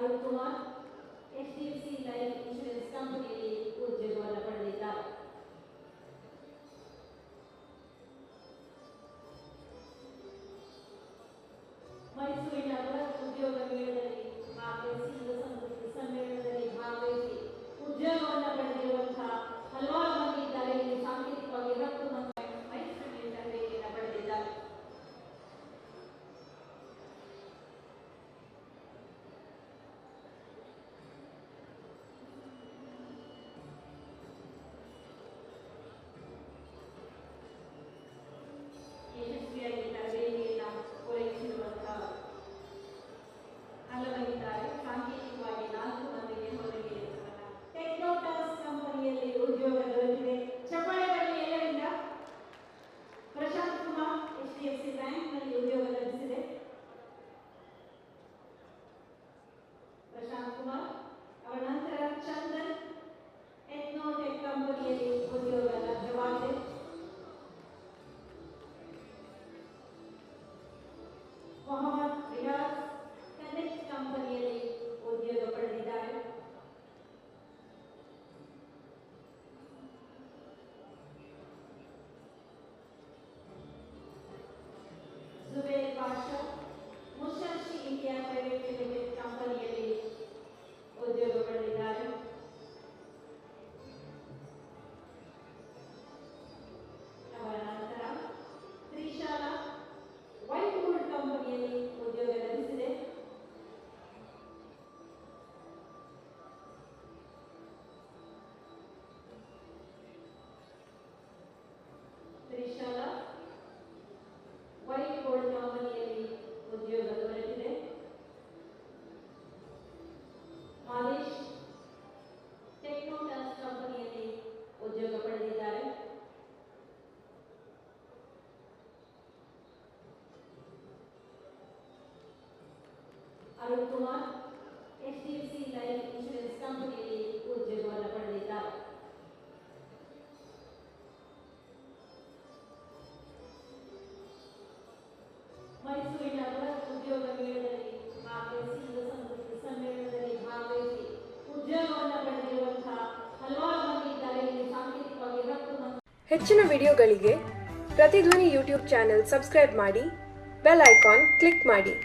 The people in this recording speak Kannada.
Para eu tomar Why? ಅಲ್ಲಂತುಮ ಎಸಿಸಿ ಲೈಫ್ ಇನ್ಶೂರೆನ್ಸ್ ಕಂಪನಿಯ ಉದ್ದೇವಾ ಬಗ್ಗೆ ತಾವು ಮೈಸೂರಿನadoras ಉದ್ಯೋಗ ನೀಡಲಿ ಮಾಪೇಸಿ ಇವ ಸಂಘ ಸಂಸ್ಥೆ ಸಂಘನೆಯ ನಿಭಾವೇತಿ ಉದ್ದೇವಾ ಬಗ್ಗೆಂತ ಹಳವಾದವಾಗಿ ಇಡಲೇ ಸಂಕೀರ್ಣ ಮತ್ತು ಹೆಚ್ಚಿನ ವಿಡಿಯೋಗಳಿಗೆ ಪ್ರತಿಧ್ವನಿ YouTube ಚಾನೆಲ್ Subscribe ಮಾಡಿ ಬೆಲ್ ಐಕಾನ್ ಕ್ಲಿಕ್ ಮಾಡಿ